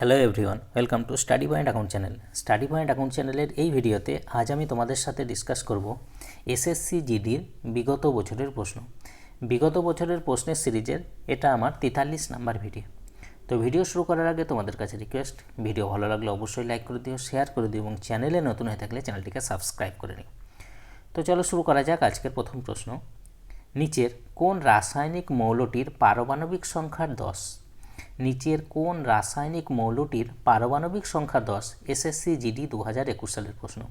Hello everyone welcome to study point account channel study point account চ্যানেলের এই ভিডিওতে আজ আমি তোমাদের সাথে ডিসকাস করব এসএসসি জিডির বিগত বছরের প্রশ্ন। বিগত বছরের প্রশ্নের সিরিজের এটা আমার তেতাল্লিশ নাম্বার ভিডিও তো ভিডিও শুরু করার আগে তোমাদের কাছে রিকোয়েস্ট ভিডিও ভালো লাগলে অবশ্যই লাইক করে দিও শেয়ার করে দিও এবং চ্যানেলে নতুন হয়ে থাকলে চ্যানেলটিকে সাবস্ক্রাইব করে নিও। তো চলো শুরু করা যাক আজকের প্রথম প্রশ্ন। নিচের কোন রাসায়নিক মৌলটির পারমাণবিক সংখ্যার দশ? নিচের কোন রাসায়নিক মৌলটির পারমাণবিক সংখ্যা দশ? এসএসসি জিডি দু হাজার একুশ সালের প্রশ্ন।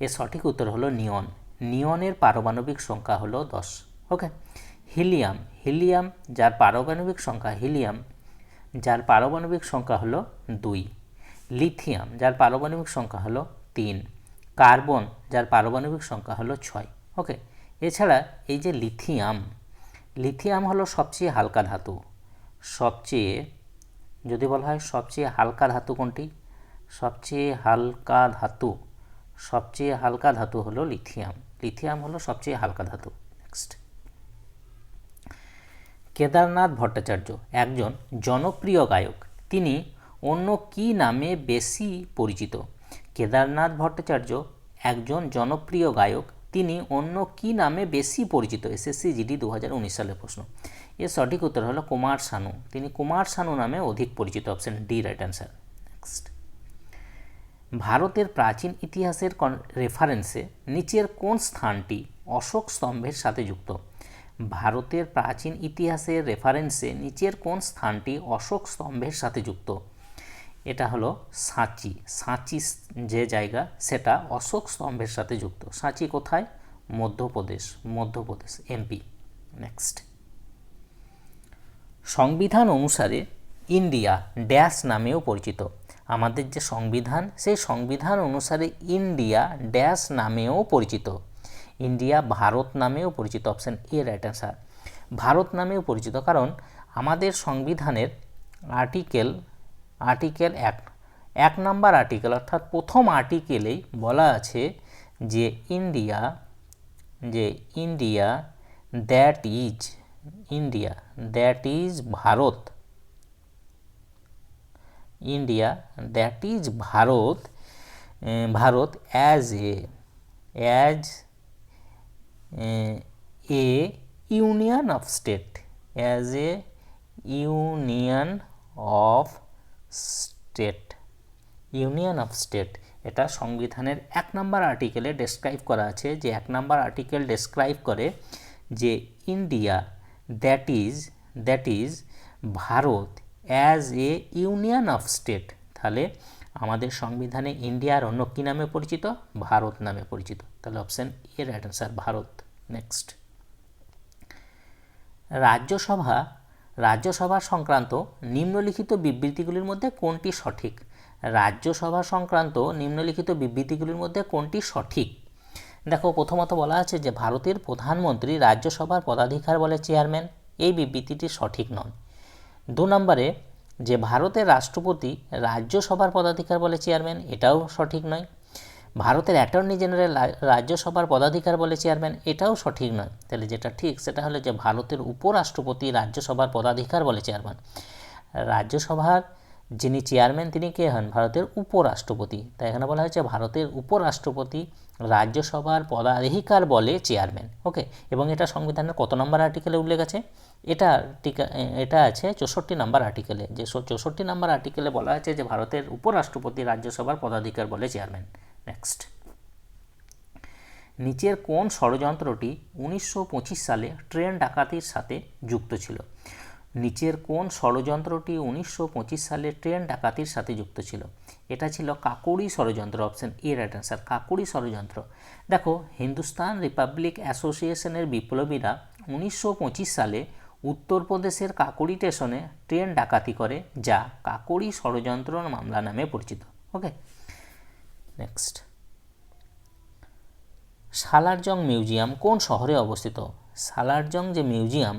এর সঠিক উত্তর হলো নিয়ন। নিয়নের পারমাণবিক সংখ্যা হলো দশ। ওকে। হিলিয়াম। হিলিয়াম যার পারমাণবিক সংখ্যা হিলিয়াম, যার পারমাণবিক সংখ্যা হলো দুই। লিথিয়াম যার পারমাণবিক সংখ্যা হলো তিন। কার্বন যার পারমাণবিক সংখ্যা হলো ছয়। ওকে। এছাড়া এই যে লিথিয়াম লিথিয়াম হলো সবচেয়ে হালকা ধাতু। সবচেয়ে, যদি বলা হয় সবচেয়ে হালকা ধাতু কোনটি? সবচেয়ে হালকা ধাতু, সবচেয়ে হালকা ধাতু হলো লিথিয়াম। লিথিয়াম হলো সবচেয়ে হালকা ধাতু। নেক্সট কেদারনাথ ভট্টাচার্য একজন জনপ্রিয় গায়ক। তিনি অন্য কি নামে বেশি পরিচিত? কেদারনাথ ভট্টাচার্য একজন জনপ্রিয় গায়ক। তিনি অন্য কি নামে বেশি পরিচিত? এসএসসি জিডি দু হাজার উনিশ সালের প্রশ্ন। এর সঠিক উত্তর হলো কুমার শানু তিনি কুমার শানু নামে অধিক পরিচিত option D right answer next ভারতের প্রাচীন ইতিহাসের রেফারেন্সে নিচের কোন স্থানটি অশোক স্তম্ভের সাথে যুক্ত ভারতের প্রাচীন ইতিহাসের রেফারেন্সে নিচের কোন স্থানটি অশোক স্তম্ভের সাথে যুক্ত এটা হলো সাঁচি সাঁচি যে জায়গা সেটা অশোক স্তম্ভের সাথে যুক্ত সাঁচি কোথায় মধ্যপ্রদেশ মধ্যপ্রদেশ এমপি নেক্সট সংবিধান অনুসারে ইন্ডিয়া ড্যাশ নামেও পরিচিত। আমাদের যে সংবিধান, সেই সংবিধান অনুসারে ইন্ডিয়া ড্যাশ নামেও পরিচিত। ইন্ডিয়া ভারত নামেও পরিচিত option A right answer Bharat নামেও পরিচিত, কারণ আমাদের সংবিধানের আর্টিকেল আর্টিকেল এক এক নাম্বার আর্টিকেল অর্থাৎ প্রথম আর্টিকেলেই বলা আছে যে ইন্ডিয়া যে India that is India that is Bharat India that is Bharat Bharat as a as a union of state as a union of state union of state এটা সংবিধানের এক নম্বর আর্টিকেলে ডেসক্রাইব করা আছে, যে এক নম্বর আর্টিকেল ডেসক্রাইব করে যে India that is that is Bharat as a union of state. তাহলে আমাদের সংবিধানে ইন্ডিয়ার অন্য কী নামে পরিচিত? ভারত নামে পরিচিত। তাহলে option A right answer Bharat. Next Rajya Sabha Rajya Sabha সংক্রান্ত নিম্নলিখিত বিবৃতিগুলির মধ্যে কোনটি সঠিক? রাজ্যসভা সংক্রান্ত নিম্নলিখিত বিবৃতিগুলির মধ্যে কোনটি সঠিক? দেখো, প্রথমত বলা আছে যে ভারতের প্রধানমন্ত্রী রাজ্যসভার পদাধিকার বলে চেয়ারম্যান। এই বিবৃতিটি সঠিক নয়। দু নম্বরে, যে ভারতের রাষ্ট্রপতি রাজ্যসভার পদাধিকার বলে চেয়ারম্যান, এটাও সঠিক নয়। ভারতের অ্যাটর্নি জেনারেল রাজ্যসভার পদাধিকার বলে চেয়ারম্যান, এটাও সঠিক নয়। তাহলে যেটা ঠিক, সেটা হলো যে ভারতের উপরাষ্ট্রপতি রাজ্যসভার পদাধিকার বলে চেয়ারম্যান। রাজ্যসভার যিনি চেয়ারম্যান, তিনি কে হন? ভারতের উপরাষ্ট্রপতি। তাই এখানে বলা হয়েছে ভারতের উপরাষ্ট্রপতি রাজ্যসভার পদাধিকার বলে চেয়ারম্যান ওকে এবং এটা সংবিধানের কত নম্বর আর্টিকেলে উল্লেখ আছে? এটা টিকা এটা আছে চৌষট্টি নাম্বার আর্টিকেলে যে চৌষট্টি নাম্বার আর্টিকেলে বলা আছে যে ভারতের উপরাষ্ট্রপতি রাজ্যসভার পদাধিকার বলে চেয়ারম্যান। নেক্সট নিচের কোন ষড়যন্ত্রটি উনিশশো পঁচিশ সালে ট্রেন ডাকাতির সাথে যুক্ত ছিল? নিচের কোন ষড়যন্ত্রটি উনিশশো পঁচিশ সালে ট্রেন ডাকাতির সাথে যুক্ত ছিল? এটা ছিল কাকুড়ি ষড়যন্ত্র option A right answer Kakori ষড়যন্ত্র। দেখো, হিন্দুস্তান রিপাবলিক অ্যাসোসিয়েশনের বিপ্লবীরা উনিশশো পঁচিশ সালে উত্তরপ্রদেশের কাকুড়ি স্টেশনে ট্রেন ডাকাতি করে, যা কাকুড়ি ষড়যন্ত্র মামলা নামে পরিচিত। ওকে নেক্সট সালারজং মিউজিয়াম কোন শহরে অবস্থিত? সালারজং যে মিউজিয়াম,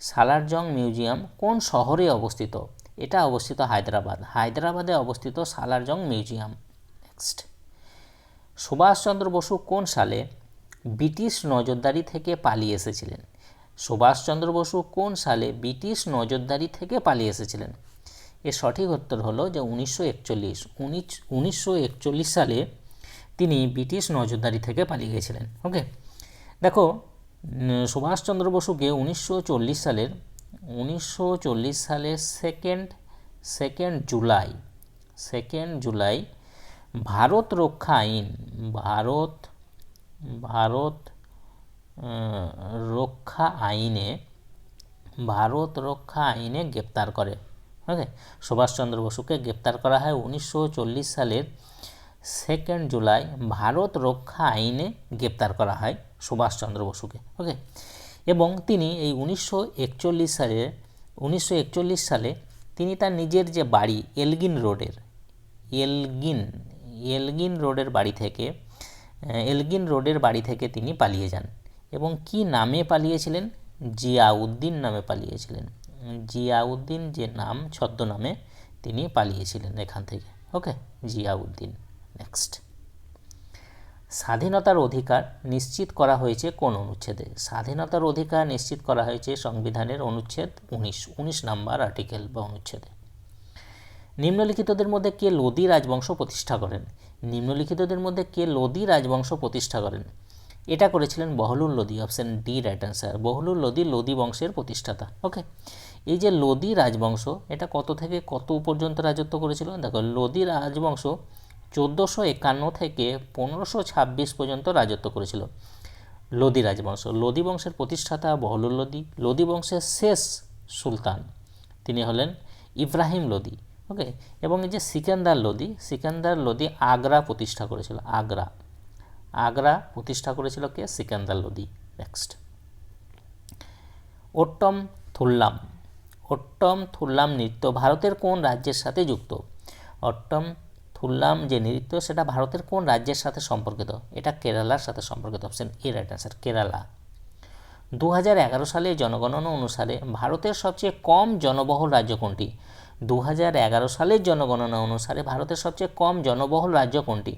সালারজং মিউজিয়াম কোন শহরে অবস্থিত? এটা অবস্থিত হায়দ্রাবাদ। হায়দ্রাবাদে অবস্থিত সালারজং মিউজিয়াম। নেক্সট সুভাষচন্দ্র বসু কোন সালে ব্রিটিশ নজরদারি থেকে পালিয়ে এসেছিলেন? সুভাষচন্দ্র বসু কোন সালে ব্রিটিশ নজরদারি থেকে পালিয়ে এসেছিলেন? এর সঠিক উত্তর হলো যে উনিশশো একচল্লিশ। উনিশশো একচল্লিশ সালে তিনি ব্রিটিশ নজরদারি থেকে পালিয়ে গেছিলেন। ওকে দেখো সুভাষচন্দ্র বসুকে উনিশশো চল্লিশ সালের উনিশশো চল্লিশ সালের second second July second July Bharat রক্ষা আইন, ভারত ভারত রক্ষা আইনে, ভারত রক্ষা আইনে গ্রেপ্তার করে ওকে সুভাষচন্দ্র বসুকে গ্রেপ্তার করা হয় উনিশশো চল্লিশ সালের সেকেন্ড জুলাই ভারত রক্ষা আইনে গ্রেপ্তার করা হয় সুভাষচন্দ্র বসুকে ওকে এবং তিনি এই উনিশশো একচল্লিশ সালে উনিশশো একচল্লিশ সালে তিনি তার নিজের যে বাড়ি এলগিন রোডের, এলগিন এলগিন রোডের বাড়ি থেকে এলগিন রোডের বাড়ি থেকে তিনি পালিয়ে যান এবং কি নামে পালিয়েছিলেন? জিয়াউদ্দিন নামে পালিয়েছিলেন। জিয়াউদ্দিন যে নাম, ছদ্মনামে তিনি পালিয়েছিলেন এখান থেকে। ওকে জিয়াউদ্দিন নেক্সট স্বাধীনতার অধিকার নিশ্চিত করা হয়েছে কোন অনুচ্ছেদে? স্বাধীনতার অধিকার নিশ্চিত করা হয়েছে সংবিধানের অনুচ্ছেদ উনিশ উনিশ নাম্বার আর্টিকেল বা অনুচ্ছেদে। নিম্নলিখিতদের মধ্যে কে লোদি রাজবংশ প্রতিষ্ঠা করেন? নিম্নলিখিতদের মধ্যে কে লোদি রাজবংশ প্রতিষ্ঠা করেন? এটা করেছিলেন Bahlul Lodi option D, right answer. Bahlul Lodi Lodi বংশের প্রতিষ্ঠাতা, ওকে? এই যে লোদি রাজবংশ, এটা কত থেকে কত পর্যন্ত রাজত্ব করেছিল? দেখো লোদি রাজবংশ চোদ্দোশো একান্ন থেকে পনেরোশো ছাব্বিশ পর্যন্ত রাজত্ব করেছিল। লোদি রাজবংশ। লোদি বংশের প্রতিষ্ঠাতা বহলুল লোদি। লোদি বংশের শেষ সুলতান তিনি হলেন ইব্রাহিম লোদি, ওকে? এবং এই যে সিকান্দার লোদি সিকান্দার লোদি আগ্রা প্রতিষ্ঠা করেছিল। আগ্রা। আগ্রা প্রতিষ্ঠা করেছিল কে? সিকান্দার লোদি। নেক্সট ওট্টম থুল্লাম। ওট্টম থুল্লাম নৃত্য ভারতের কোন রাজ্যের সাথে যুক্ত? অট্টম থুল্লাম যে নৃত্য সেটা ভারতের কোন রাজ্যের সাথে সম্পর্কিত? এটা কেরালার সাথে সম্পর্কিত। Option A right answer Kerala. দু সালে জনগণনা অনুসারে ভারতের সবচেয়ে কম জনবহুল রাজ্য কোনটি? দু হাজার এগারো সালের জনগণনা অনুসারে ভারতের সবচেয়ে কম জনবহুল রাজ্য কোনটি?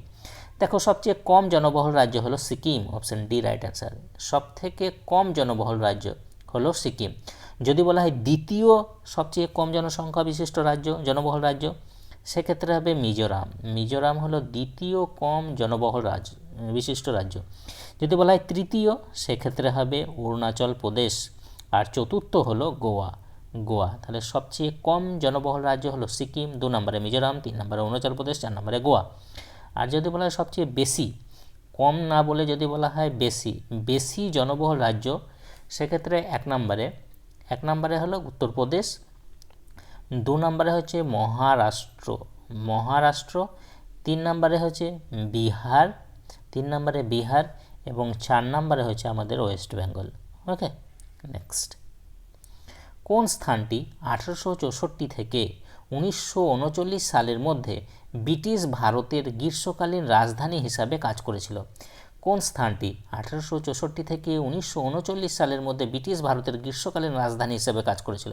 দেখো, সবচেয়ে কম জনবহুল রাজ্য হলো Sikkim. Option D right answer সব থেকে কম জনবহুল রাজ্য হলো সিকিম। যদি বলা হয় দ্বিতীয় সবচেয়ে কম জনসংখ্যা বিশিষ্ট রাজ্য, জনবহুল রাজ্য সেক্ষেত্রে হবে মিজোরাম। মিজোরাম হলো দ্বিতীয় কম জনবহুল রাজ্য বিশিষ্ট রাজ্য। যদি বলা হয় তৃতীয়, সেক্ষেত্রে হবে অরুণাচল প্রদেশ। আর চতুর্থ হলো গোয়া। গোয়া, তাহলে সবচেয়ে কম জনবহুল রাজ্য হলো সিকিম, দু নম্বরে মিজোরাম, তিন নম্বরে অরুণাচল প্রদেশ, চার নম্বরে গোয়া। আর যদি বলা হয় সবচেয়ে বেশি, কম না বলে যদি বলা হয় বেশি বেশি জনবহুল রাজ্য, সেক্ষেত্রে এক নম্বরে এক নম্বরে হলো উত্তরপ্রদেশ দু নম্বরে হচ্ছে মহারাষ্ট্র। মহারাষ্ট্র, তিন নম্বরে হচ্ছে বিহার, তিন নম্বরে বিহার এবং চার নম্বরে হচ্ছে আমাদের ওয়েস্ট বেঙ্গল। ওকে, নেক্সট। কোন স্থানটি আঠারোশো চৌষট্টি থেকে উনিশশো উনচল্লিশ সালের মধ্যে ব্রিটিশ ভারতের গ্রীষ্মকালীন রাজধানী হিসাবে কাজ করেছিল? কোন স্থানটি? আঠারোশো চৌষট্টি থেকে উনিশশো উনচল্লিশ সালের মধ্যে ব্রিটিশ ভারতের গ্রীষ্মকালীন রাজধানী হিসেবে কাজ করেছিল।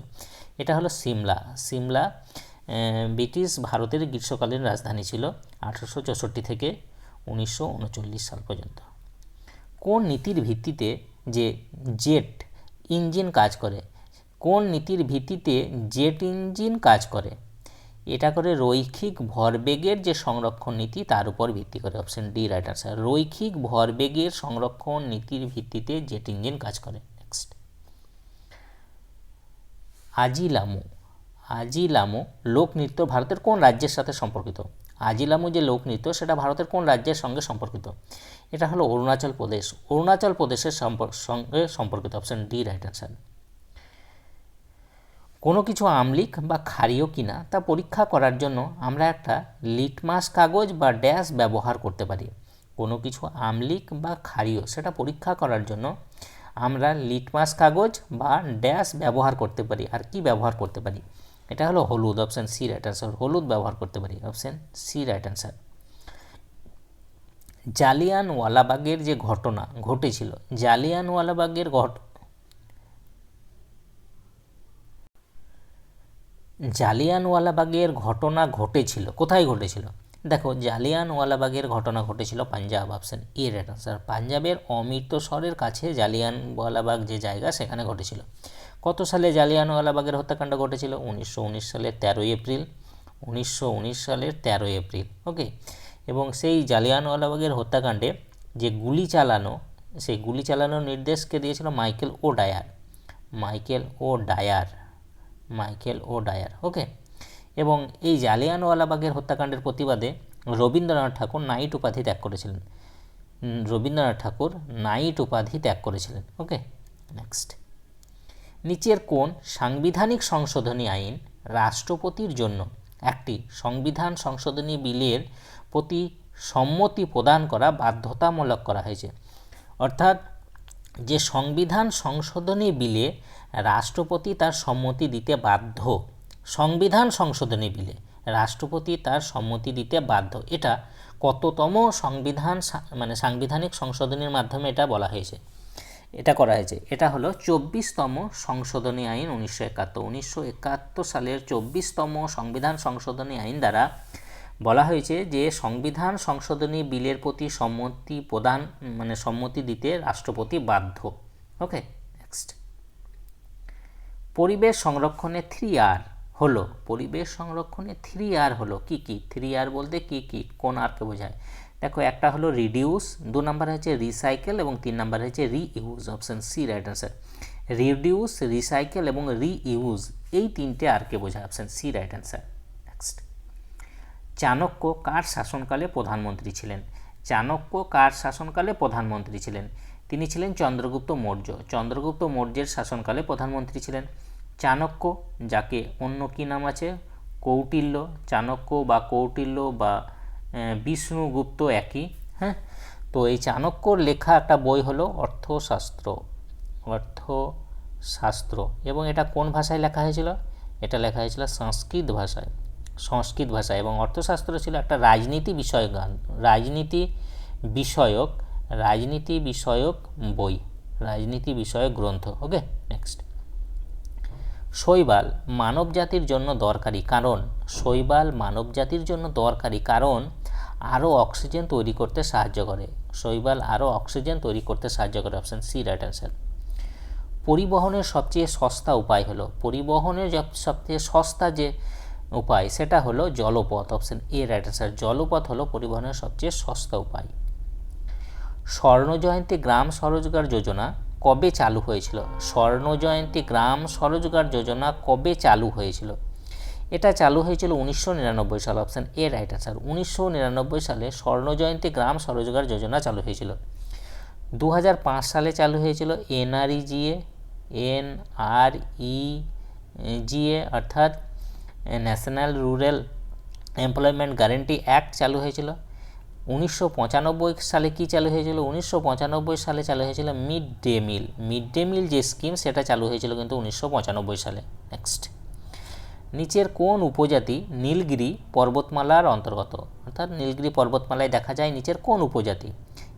এটা হলো সিমলা। সিমলা ব্রিটিশ ভারতের গ্রীষ্মকালীন রাজধানী ছিল আঠারোশো চৌষট্টি থেকে উনিশশো উনচল্লিশ সাল পর্যন্ত। কোন নীতির ভিত্তিতে যে জেট ইঞ্জিন কাজ করে? কোন নীতির ভিত্তিতে জেট ইঞ্জিন কাজ করে? এটা করে রৈখিক ভরবেগের যে সংরক্ষণ নীতি, তার উপর ভিত্তি করে অপশন ডি রাইট আনসার রৈখিক ভরবেগের সংরক্ষণ নীতির ভিত্তিতে জেট ইঞ্জিন কাজ করে। নেক্সট আজিলামু। আজিলামু লোকনৃত্য ভারতের কোন রাজ্যের সাথে সম্পর্কিত? আজিলামু যে লোকনৃত্য সেটা ভারতের কোন রাজ্যের সঙ্গে সম্পর্কিত? এটা হলো অরুণাচল প্রদেশ। অরুণাচল প্রদেশের সঙ্গে সম্পর্কিত অপশন ডি রাইট অ্যান্সার কোনো কিছু আমলিক বা ক্ষারীয় কিনা তা পরীক্ষা করার জন্য আমরা একটা লিটমাস কাগজ বা ড্যাশ ব্যবহার করতে পারি। কোনো কিছু আমলিক বা ক্ষারীয় সেটা পরীক্ষা করার জন্য আমরা লিটমাস কাগজ বা ড্যাশ ব্যবহার করতে পারি। আর কি ব্যবহার করতে পারি? এটা হলো হলুদ অপশান সি রাইট অ্যান্সার হলুদ ব্যবহার করতে পারি অপশান সি রাইট অ্যান্সার জালিয়ানওয়ালাবাগের যে ঘটনা ঘটেছিল, জালিয়ানওয়ালাবাগের জালিয়ানওয়ালাবাগের ঘটনা ঘটেছিল। কোথায় ঘটেছিল? দেখো, জালিয়ানওয়ালাবাগের ঘটনা ঘটেছিল Punjab option A right answer. পাঞ্জাবের অমৃতসরের কাছে জালিয়ানওয়ালাবাগ যে জায়গা, সেখানে ঘটেছিল। কত সালে জালিয়ানওয়ালাবাগের হত্যাকাণ্ড ঘটেছিল? উনিশশো উনিশ সালের তেরোই এপ্রিল। উনিশশো উনিশ সালের তেরোই এপ্রিল, ওকে? এবং সেই জালিয়ানওয়ালাবাগের হত্যাকাণ্ডে যে গুলি চালানো, সেই গুলি চালানোর নির্দেশকে দিয়েছিল Michael O'Dwyer Michael O'Dwyer Michael O'Dwyer okay এবং এই জালিয়ানওয়ালাবাগের হত্যাকাণ্ডের প্রতিবাদে রবীন্দ্রনাথ ঠাকুর নাইট উপাধি ত্যাগ করেছিলেন। রবীন্দ্রনাথ ঠাকুর নাইট উপাধি ত্যাগ করেছিলেন ওকে নেক্সট নিচের কোন সাংবিধানিক সংশোধনী আইন রাষ্ট্রপতির জন্য একটি সংবিধান সংশোধনী বিলের প্রতি সম্মতি প্রদান করা বাধ্যতামূলক করা হয়েছে। অর্থাৎ যে সংবিধান সংশোধনী বিলে রাষ্ট্রপতি তার সম্মতি দিতে বাধ্য। সংবিধান সংশোধনী বিলে রাষ্ট্রপতি তার সম্মতি দিতে বাধ্য। এটা কততম সংবিধান মানে সাংবিধানিক সংশোধনীর মাধ্যমে এটা বলা হয়েছে। এটা করা হয়েছে। এটা হলো চব্বিশতম সংশোধনী আইন উনিশশো একাত্তর। উনিশশো একাত্তর সালের চব্বিশতম সংবিধান সংশোধনী আইন দ্বারা বলা হয়েছে যে সংবিধান সংশোধনী বিলের প্রতি সম্মতি প্রদান মানে সম্মতি দিতে রাষ্ট্রপতি বাধ্য। ওকে? পরিবেশ সংরক্ষণে থ্রি আর হলো, পরিবেশ সংরক্ষণে থ্রি আর হলো, কি কি? থ্রি আর বলতে কি কি? কোন আরকে বোঝায়? দেখো, একটা হলো রিডিউস দু নাম্বার হচ্ছে রিসাইকেল এবং তিন নাম্বার হচ্ছে reuse option C right answer reduce recycle এবং রিইউজ এই তিনটে আরকে বোঝায় option C right answer next Chanakya কার শাসনকালে প্রধানমন্ত্রী ছিলেন? চাণক্য কার শাসনকালে প্রধানমন্ত্রী ছিলেন? তিনি ছিলেন চন্দ্রগুপ্ত মৌর্য। চন্দ্রগুপ্ত মৌর্যের শাসনকালে প্রধানমন্ত্রী ছিলেন। চাণক্য, যাকে অন্য কী নাম আছে? কৌটিল্য, চাণক্য বা কৌটিল্য বা বিষ্ণুগুপ্ত একই হ্যাঁ? তো এই চাণক্যর লেখা একটা বই হলো অর্থশাস্ত্র অর্থশাস্ত্র। এবং এটা কোন ভাষায় লেখা হয়েছিল? এটা লেখা হয়েছিল সংস্কৃত ভাষায় সংস্কৃত ভাষায়। এবং অর্থশাস্ত্র ছিল একটা রাজনীতি বিষয়ক গান, রাজনীতি বিষয়ক রাজনীতি বিষয়ক বই, রাজনীতি বিষয়ক গ্রন্থ। Okay, next. শৈবাল মানব জাতির জন্য দরকারি কারণ, শৈবাল মানব জাতির জন্য দরকারি কারণ, আরও অক্সিজেন তৈরি করতে সাহায্য করে। শৈবাল আরও অক্সিজেন তৈরি করতে সাহায্য করে অপশান সি রাইট অ্যান্সার পরিবহনের সবচেয়ে সস্তা উপায় হলো, পরিবহনের সবচেয়ে সস্তা যে উপায়, সেটা হলো জলপথ অপশান এ রাইট অ্যান্সার জলপথ হলো পরিবহনের সবচেয়ে সস্তা উপায়। স্বর্ণ জয়ন্তী গ্রাম স্বরোজগার যোজনা কবে চালু হয়েছিল? স্বর্ণজয়ন্তী গ্রাম স্বরোজগার যোজনা কবে চালু হয়েছিল? এটা চালু হয়েছিল উনিশশো নিরানব্বই সাল অপশান এ রাইট আনসার উনিশশো নিরানব্বই সালে স্বর্ণজয়ন্তী গ্রাম স্বরোজগার যোজনা চালু হয়েছিল। দু হাজার পাঁচ সালে চালু হয়েছিল NREGA N R E G A অর্থাৎ national rural employment guarantee act চালু হয়েছিল। উনিশশো পঁচানব্বই সালে কি চালু হয়েছিল? উনিশশো পঁচানব্বই সালে চালু হয়েছিল mid day meal. Mid day meal যে স্কিম, সেটা চালু হয়েছিল কিন্তু উনিশশো পঁচানব্বই সালে। নেক্সট নিচের কোন উপজাতি নীলগিরি পর্বতমালার অন্তর্গত? অর্থাৎ নীলগিরি পর্বতমালায় দেখা যায় নিচের কোন উপজাতি?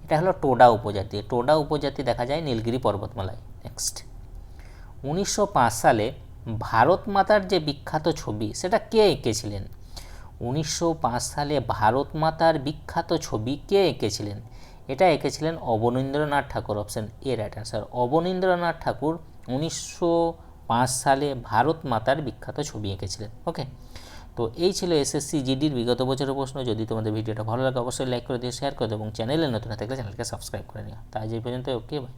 এটা হলো টোডা উপজাতি। টোডা উপজাতি দেখা যায় নীলগিরি পর্বতমালায়। নেক্সট উনিশশো পাঁচ সালে ভারত মাতার যে বিখ্যাত ছবি, সেটা কে এঁকেছিলেন? উনিশশো পাঁচ সালে ভারত মাতার বিখ্যাত ছবি কে এঁকেছিলেন? এটা এঁকেছিলেন Abanindranath Tagore option A right answer Abanindranath Tagore উনিশশো পাঁচ সালে ভারত মাতার বিখ্যাত ছবি এঁকেছিলেন। ওকে? তো এই ছিল এসএসসি জিডির বিগত বছরের প্রশ্ন। যদি তোমাদের ভিডিওটা ভালো লাগে, অবশ্যই লাইক করে দিও, শেয়ার করে দিও এবং চ্যানেলে নতুন থাকলে চ্যানেলকে সাবস্ক্রাইব করে নিও। তাই যে পর্যন্ত ওকে, বাই।